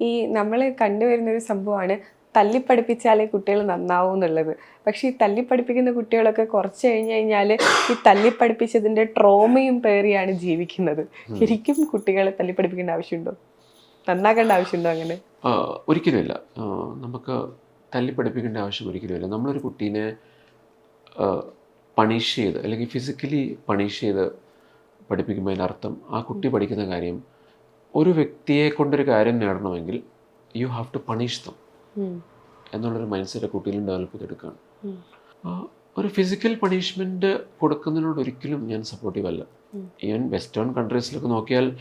ഈ നമ്മൾ കണ്ടുവരുന്ന ഒരു സംഭവമാണ് തല്ലിപ്പഠിപ്പിച്ചാലേ കുട്ടികൾ നന്നാവും എന്നുള്ളത്. പക്ഷേ ഈ തല്ലിപ്പഠിപ്പിക്കുന്ന കുട്ടികളൊക്കെ കുറച്ച് കഴിഞ്ഞ് കഴിഞ്ഞാൽ ഈ തല്ലിപ്പഠിപ്പിച്ചതിന്റെ ട്രോമയും പേറിയാണ് ജീവിക്കുന്നത്. ശരിക്കും കുട്ടികളെ തല്ലിപ്പഠിപ്പിക്കേണ്ട ആവശ്യമുണ്ടോ? നന്നാക്കേണ്ട ആവശ്യമുണ്ടോ അങ്ങനെ? ഒരിക്കലുമില്ല. നമുക്ക് തല്ലിപ്പഠിപ്പിക്കേണ്ട ആവശ്യം ഒരിക്കലുമില്ല. നമ്മളൊരു കുട്ടീനെ പണിഷ് ചെയ്ത് അല്ലെങ്കിൽ ഫിസിക്കലി പണിഷ് ചെയ്ത് പഠിപ്പിക്കുമ്പോൾ അതിനർത്ഥം ആ കുട്ടി പഠിക്കുന്ന കാര്യം ഒരു വ്യക്തിയെ കൊണ്ടൊരു കാര്യം നേടണമെങ്കിൽ you have to punish them. എന്നുള്ളൊരു മൈൻഡ് സെറ്റ് കുട്ടിയിലും ഡെവലപ്പ് ചെയ്തെടുക്കുകയാണ്. ഒരു ഫിസിക്കൽ പണിഷ്മെന്റ് കൊടുക്കുന്നതിനോട് ഒരിക്കലും ഞാൻ സപ്പോർട്ടീവ് അല്ല. ഈവൻ വെസ്റ്റേൺ കൺട്രീസിലൊക്കെ നോക്കിയാൽ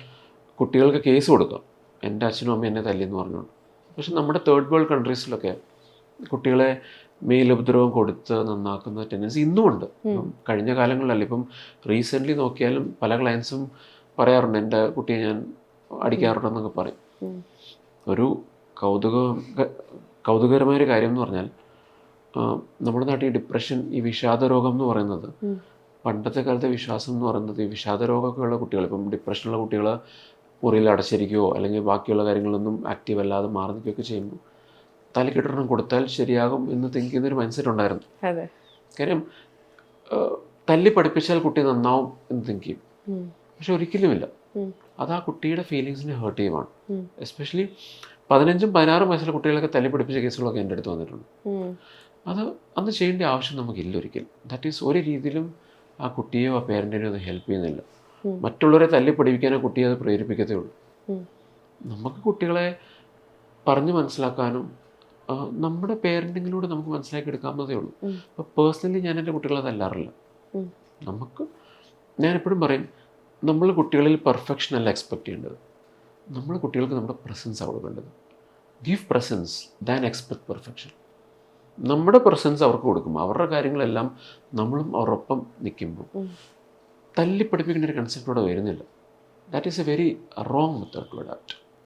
കുട്ടികൾക്ക് കേസ് കൊടുക്കാം. എന്റെ അച്ഛനും അമ്മയും എന്നെ തല്ലിയെന്ന് പറഞ്ഞുകൊണ്ട്. പക്ഷെ നമ്മുടെ തേർഡ് വേൾഡ് കൺട്രീസിലൊക്കെ കുട്ടികളെ മേലുപദ്രവം കൊടുത്ത് നന്നാക്കുന്ന ടെൻഡൻസി ഇന്നുമുണ്ട് ഉണ്ട്. കഴിഞ്ഞ കാലങ്ങളിലല്ല ഇപ്പം റീസെന്റ്ലി നോക്കിയാലും പല ക്ലയൻസും പറയാറുണ്ട് എന്റെ കുട്ടിയെ ഞാൻ അടിക്കാറുണ്ടെന്നൊക്കെ പറയും. ഒരു കൗതുക കൗതുകകരമായ ഒരു കാര്യം എന്ന് പറഞ്ഞാൽ നമ്മുടെ നാട്ടിൽ ഡിപ്രഷൻ ഈ വിഷാദ രോഗം എന്ന് പറയുന്നത് പണ്ടത്തെ കാലത്തെ വിശ്വാസം എന്ന് പറയുന്നത് ഈ വിഷാദ രോഗമൊക്കെ ഉള്ള കുട്ടികൾ ഇപ്പം ഡിപ്രഷനുള്ള കുട്ടികൾ മുറിയിൽ അടച്ചിരിക്കുകയോ അല്ലെങ്കിൽ ബാക്കിയുള്ള കാര്യങ്ങളൊന്നും ആക്റ്റീവ് അല്ലാതെ മാറി നിൽക്കുകയൊക്കെ ചെയ്യുമ്പോൾ തലക്കെട്ടൊരെണ്ണം കൊടുത്താൽ ശരിയാകും എന്ന് തിങ്ക് ചെയ്യുന്നൊരു മൈൻഡ് സെറ്റ് ഉണ്ടായിരുന്നു. കാര്യം തല്ലി പഠിപ്പിച്ചാൽ കുട്ടി നന്നാവും എന്ന് തിങ്ക് ചെയ്യും. പക്ഷെ ഒരിക്കലുമില്ല. അത് ആ കുട്ടിയുടെ ഫീലിങ്സിനെ ഹേർട്ട് ചെയ്യുവാണ്. എസ്പെഷ്യലി പതിനഞ്ചും പതിനാറും വയസ്സിലെ കുട്ടികളൊക്കെ തല്ലി പിടിപ്പിച്ച കേസുകളൊക്കെ എന്റെ അടുത്ത് വന്നിട്ടുണ്ട്. അത് അന്ന് ചെയ്യേണ്ട ആവശ്യം നമുക്കില്ല ഒരിക്കലും. ദാറ്റ് ഈസ് ഒരു രീതിയിലും ആ കുട്ടിയോ ആ പേരന്റിനെയോ അത് ഹെൽപ്പ് ചെയ്യുന്നില്ല. മറ്റുള്ളവരെ തല്ലി പഠിപ്പിക്കാനോ കുട്ടിയെ അത് പ്രേരിപ്പിക്കത്തേ ഉള്ളൂ. നമുക്ക് കുട്ടികളെ പറഞ്ഞു മനസ്സിലാക്കാനും നമ്മുടെ പേരന്റിങ്ങിലൂടെ നമുക്ക് മനസ്സിലാക്കി എടുക്കാവുന്നതേ ഉള്ളൂ. അപ്പോൾ പേഴ്സണലി ഞാൻ എന്റെ കുട്ടികളെ തല്ലാറില്ല. നമുക്ക് ഞാൻ എപ്പോഴും പറയും നമ്മൾ കുട്ടികളിൽ പെർഫെക്ഷൻ അല്ല എക്സ്പെക്ട് ചെയ്യേണ്ടത്. നമ്മൾ കുട്ടികൾക്ക് നമ്മുടെ പ്രസൻസ് കൊടുക്കേണ്ടത്. Give presence than expect perfection നമ്മുടെ പ്രസൻസ് അവർക്ക് കൊടുക്കും. അവരുടെ കാര്യങ്ങളെല്ലാം നമ്മളും അവരൊപ്പം നിൽക്കുമ്പോൾ. തല്ലി പഠിപ്പിക്കേണ്ട ഒരു കൺസെപ്റ്റോടെ വരുന്നില്ല. That is a very wrong method to adapt